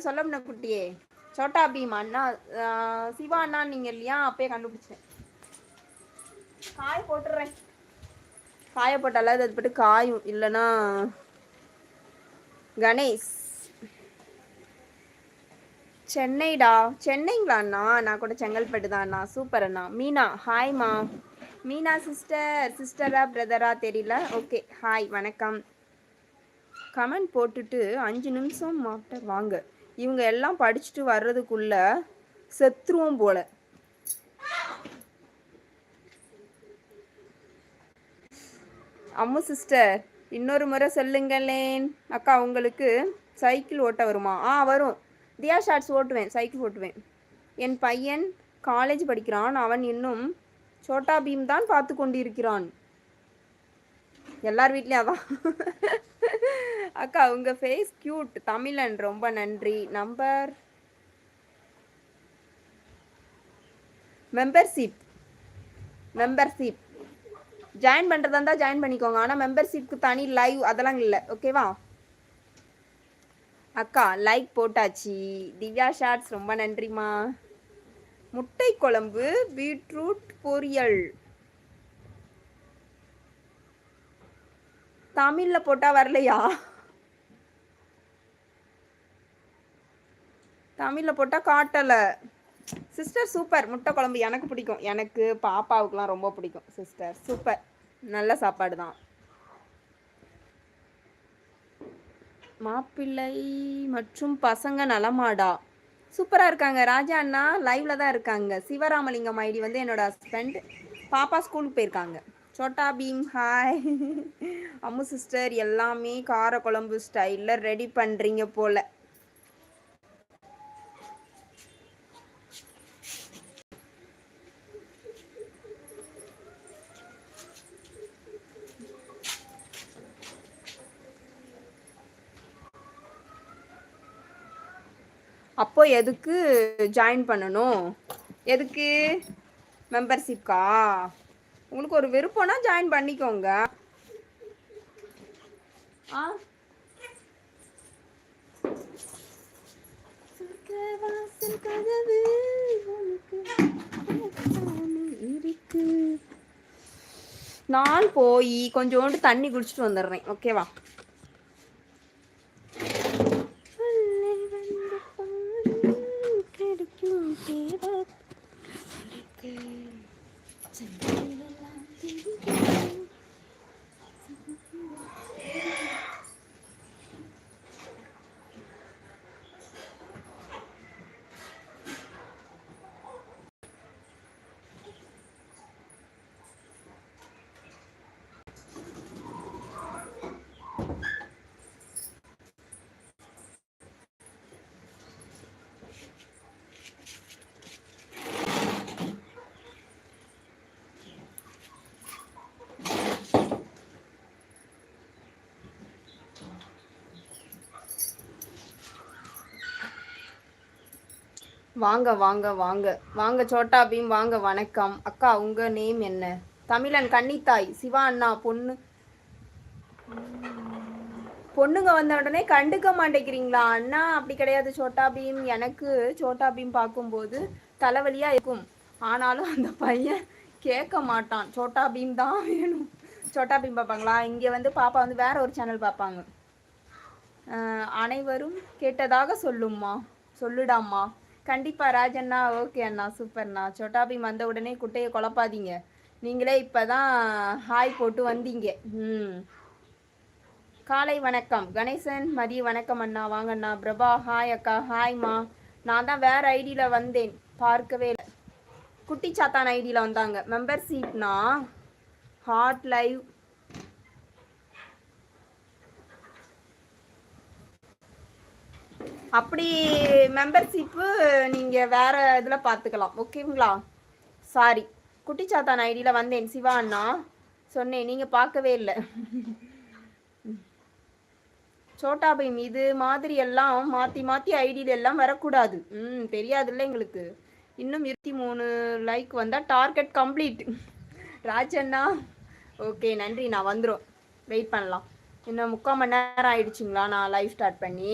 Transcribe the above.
நீங்கள் சொல்ல முடியும் குட்டியே சோட்டா பீம் அண்ணா சிவா அண்ணா நீங்கள் இல்லையா? அப்பயே கண்டுபிடிச்சேன். காய போட்டுடுறேன் காய போட்டால அது பட்டு காயும். இல்லைன்னா கணேஷ். சென்னைடா? சென்னைங்களா அண்ணா? நான் கூட செங்கல்பட்டு தான் அண்ணா. சூப்பர் அண்ணா. மீனா ஹாய்மா மீனா சிஸ்டர் சிஸ்டரா பிரதரா தெரியல? ஓகே ஹாய் வணக்கம். கமெண்ட் போட்டுட்டு அஞ்சு நிமிஷம் மாட்ட வாங்க. இவங்க எல்லாம் படிச்சுட்டு வர்றதுக்குள்ள செத்துருவோம் போல. அம்மு சிஸ்டர் இன்னொரு முறை சொல்லுங்களேன். அக்கா உங்களுக்கு சைக்கிள் ஓட்ட வருமா? ஆ வரும். தியா ஷார்ட்ஸ் ஓட்டுவேன் சைக்கிள் ஓட்டுவேன். என் பையன் காலேஜ் படிக்கிறான். அவன் இன்னும் சோட்டா பீம் தான் பார்த்து கொண்டிருக்கிறான். எல்லார் வீட்லேயும் அதான். அக்கா உங்கள் ஃபேஸ் க்யூட் தமிழன் ரொம்ப நன்றி. நம்பர் மெம்பர்ஷிப் மெம்பர்ஷிப் ஜாயின் பண்ணுறதா இருந்தால் ஜாயின் பண்ணிக்கோங்க. ஆனால் மெம்பர்ஷிப்க்கு தனி லைவ் அதெல்லாம் இல்லை. ஓகேவா அக்கா லைக் போட்டாச்சு. திவ்யா ஷார்ட்ஸ் ரொம்ப நன்றிம்மா. முட்டை குழம்பு பீட்ரூட் பொரியல். தமிழில் போட்டால் வரலையா? தமிழில் போட்டால் காட்டலை. சிஸ்டர் சூப்பர் முட்டை குழம்பு எனக்கு பிடிக்கும். எனக்கு பாப்பாவுக்குலாம் ரொம்ப பிடிக்கும். சிஸ்டர் சூப்பர் நல்ல சாப்பாடு தான். மாப்பிள்ளை மற்றும் பசங்க நலமாடா. சூப்பராக இருக்காங்க. ராஜா அண்ணா லைவ்ல தான் இருக்காங்க. சிவராமலிங்கம் ஐடி வந்து என்னோட ஹஸ்பண்ட் பாப்பா ஸ்கூலுக்கு போயிருக்காங்க. சோட்டா பீம் ஹாய் அம்மு சிஸ்டர் எல்லாமே கார குழம்பு ஸ்டைலில் ரெடி பண்ணுறீங்க போல். அப்போ எதுக்கு ஜாயின் பண்ணணும்? எதுக்கு? மெம்பர்ஷிப்கா உங்களுக்கு ஒரு விருப்பம்னா ஜாயின் பண்ணிக்கோங்க. ஆ? கதவு இருக்கு. நான் போய் கொஞ்சோண்டு தண்ணி குடிச்சிட்டு வந்துடுறேன். ஓகேவா? നിൻ வாங்க வாங்க வாங்க. வாங்க சோட்டா பீம் வாங்க வணக்கம். அக்கா உங்க நேம் என்ன? தமிழன் கன்னித்தாய் சிவா அண்ணா பொண்ணு. பொண்ணுங்க வந்த உடனே கண்டுக்க மாட்டேங்கிறீங்களா? அண்ணா அப்படி கிடையாது சோட்டா பீம் எனக்கு சோட்டா பீம் பார்க்கும்போது தலைவலியா இருக்கும். ஆனாலும் அந்த பையன் கேட்க மாட்டான். சோட்டா பீம் தான் வேணும். சோட்டா பீம் பார்ப்பாங்களா? இங்கே வந்து பாப்பா வந்து வேற ஒரு சேனல் பார்ப்பாங்க. அனைவரும் கேட்டதாக சொல்லும்மா. சொல்லுடாம்மா. கண்டிப்பா ராஜண்ணா ஓகே அண்ணா சூப்பர்ண்ணா. சோட்டா பீம் வந்த உடனே குட்டையை குழப்பாதீங்க. நீங்களே இப்பதான் ஹாய் போட்டு வந்தீங்க. ம். காலை வணக்கம். கணேசன் மதிய வணக்கம் அண்ணா. வாங்க அண்ணா பிரபா ஹாய் அக்கா. ஹாய்மா நான் தான் வேற ஐடியில் வந்தேன். பார்க்கவே இல்லை. குட்டி சாத்தான் ஐடியில் வந்தாங்க. மெம்பர் சீட்னா ஹாட் லைவ் அப்படி மெம்பர்ஷிப்பு நீங்கள் வேறு இதில் பார்த்துக்கலாம் ஓகேங்களா சாரி குட்டிச்சாத்தான் ஐடியில் வந்தேன். சிவா அண்ணா. சொன்னேன். நீங்கள் பார்க்கவே இல்லை. சோட்டா பீம் இது மாதிரி எல்லாம் மாற்றி மாற்றி ஐடியில் எல்லாம் வரக்கூடாது. ம் தெரியாதுல்ல எங்களுக்கு. இன்னும் இருபத்தி மூணு லைக் வந்தால் டார்கெட் கம்ப்ளீட் ராஜண்ணா ஓகே நன்றி. நான் வந்துடும் வெயிட் பண்ணலாம். இன்னும் முக்கால் மணி நேரம் ஆயிடுச்சுங்களா? நான் லைவ் ஸ்டார்ட் பண்ணி